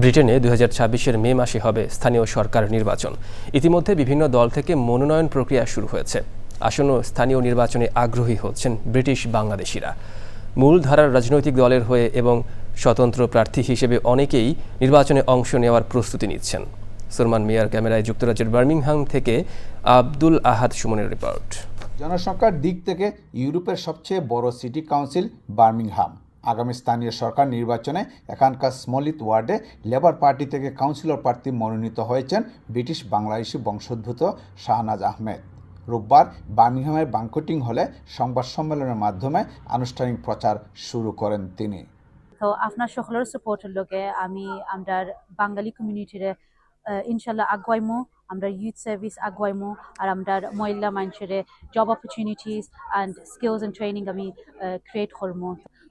ব্রিটেনে দুই হাজার মে মাসে হবে স্থানীয় সরকার নির্বাচন। ইতিমধ্যে বিভিন্ন দল থেকে মনোনয়ন প্রক্রিয়া শুরু হয়েছে। আসন্ন স্থানীয় নির্বাচনে আগ্রহী হচ্ছেন ব্রিটিশ বাংলাদেশিরা। মূলধারার রাজনৈতিক দলের হয়ে এবং স্বতন্ত্র প্রার্থী হিসেবে অনেকেই নির্বাচনে অংশ নেওয়ার প্রস্তুতি নিচ্ছেন। সলমান মিয়ার ক্যামেরায় যুক্তরাজ্যের বার্মিংহাম থেকে আব্দুল আহাদ সুমনের রিপোর্ট। জনসংখ্যার দিক থেকে ইউরোপের সবচেয়ে বড় সিটি কাউন্সিল বার্মিংহাম। আগামী স্থানীয় সরকার নির্বাচনে এখানকার স্মলিত ওয়ার্ডে লেবার পার্টি থেকে কাউন্সিলর প্রার্থী মনোনীত হয়েছেন ব্রিটিশ বাংলাদেশি বংশোদ্ভূত শাহনাজ আহমেদ। রোববার বার্মিংহামের বাংকটিং হলে সংবাদ সম্মেলনের মাধ্যমে আনুষ্ঠানিক প্রচার শুরু করেন তিনি। তো আপনার সকলের সাপোর্টের লগে আমি আমরা বাঙালি কমিউনিটিরে ইনশাল্লাহ আগুয়াইমো, আমরা ইউথ সার্ভিস আগুয়াইমো, আর আমরা মহিলা মানুষের job opportunities and skills and training আমি ক্রিয়েট করব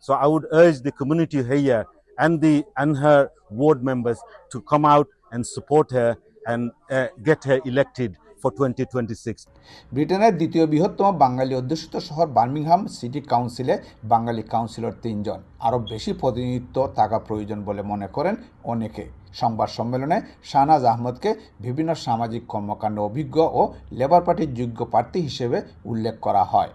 So I would urge the community here and the and her ward members to come out and support her and uh, get her elected for 2026. ব্রিটেনের দ্বিতীয় বৃহত্তম বাঙালি অধ্যুষিত শহর Birmingham city কাউন্সিলে বাঙালি councillor তিনজন। আরও বেশি প্রতিনিধিত্ব থাকা প্রয়োজন বলে মনে করেন অনেকে। সংবাদ সম্মেলনে শাহনাজ আহমদকে বিভিন্ন সামাজিক কর্মকাণ্ড অভিজ্ঞ ও লেবার পার্টির যোগ্য প্রার্থী হিসেবে উল্লেখ করা হয়।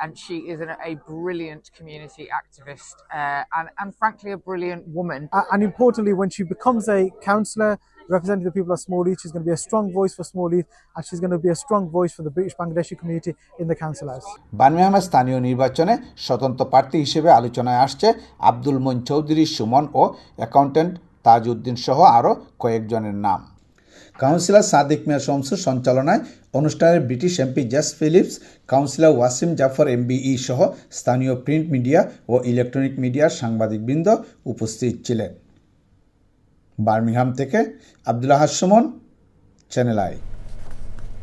And she is an, a brilliant community activist uh, and, and frankly a brilliant woman. Uh, and importantly, when she becomes a councillor representing the people of Smallheath, she's going to be a strong voice for Smallheath and she's going to be a strong voice for the British Bangladeshi community in the council house. বার্মিংহামের স্থানীয় নির্বাচনে স্বতন্ত্র প্রার্থী হিসেবে আলোচনায় আসছে আব্দুল মইন চৌধুরী সুমন ও accountant Tajuddin সহ আরও কয়েকজনের নাম কাউন্সিলর সাদিক মিয়া শমসু সঞ্চালনায় অনুষ্ঠানে British MP Jess Phillips, councillor Wasim Zafar MBE সহ স্থানীয় প্রিন্ট মিডিয়া ও ইলেকট্রনিক মিডিয়ার সাংবাদিকবৃন্দ উপস্থিত ছিলেন। বার্মিংহাম থেকে আবদুল্লাহ সুমন, চ্যানেল আই।